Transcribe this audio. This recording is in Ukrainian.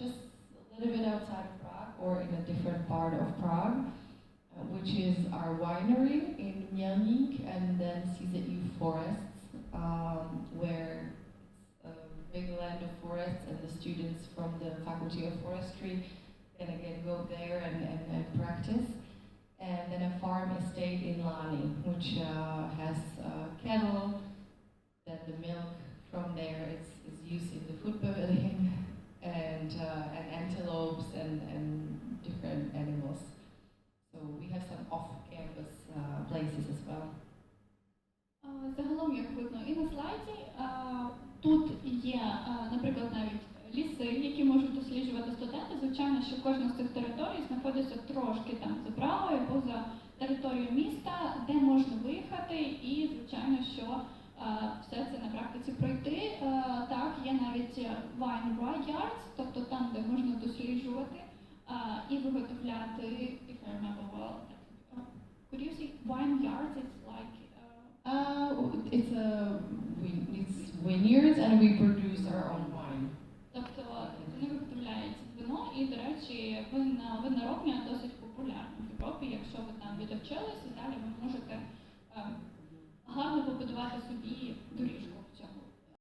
just a little bit outside of Prague or in a different part of Prague, uh, which is our winery in Mielnik and then CZU Forests, um, where it's a big land of forests and the students from the Faculty of Forestry can again go there and, and, and practice. And then a farm estate in Lani, which uh, has uh, cattle, then the milk from there is, is used in the food different animals. So we have some off-campus uh, places as well. Загалом, як видно і на слайді, тут є, наприклад, навіть ліси, які можуть досліджувати студенти. Звичайно, що кожна з цих територій знаходиться трошки там за Прагою, поза територією міста, де можна виїхати, і звичайно, що все це на практиці пройти. Так, є навіть wine yards, тобто там, де можна досліджувати і виготовляти, if I remember well, uh, could you see wine yards? It's like uh, Uh, it's a it's vineyards and we produce our own wine. Тобто вони виготовляють вино, і, до речі, винна, виноробня досить популярна в Європі. Якщо ви там відовчилися, далі ви можете е, гарно побудувати собі доріжку.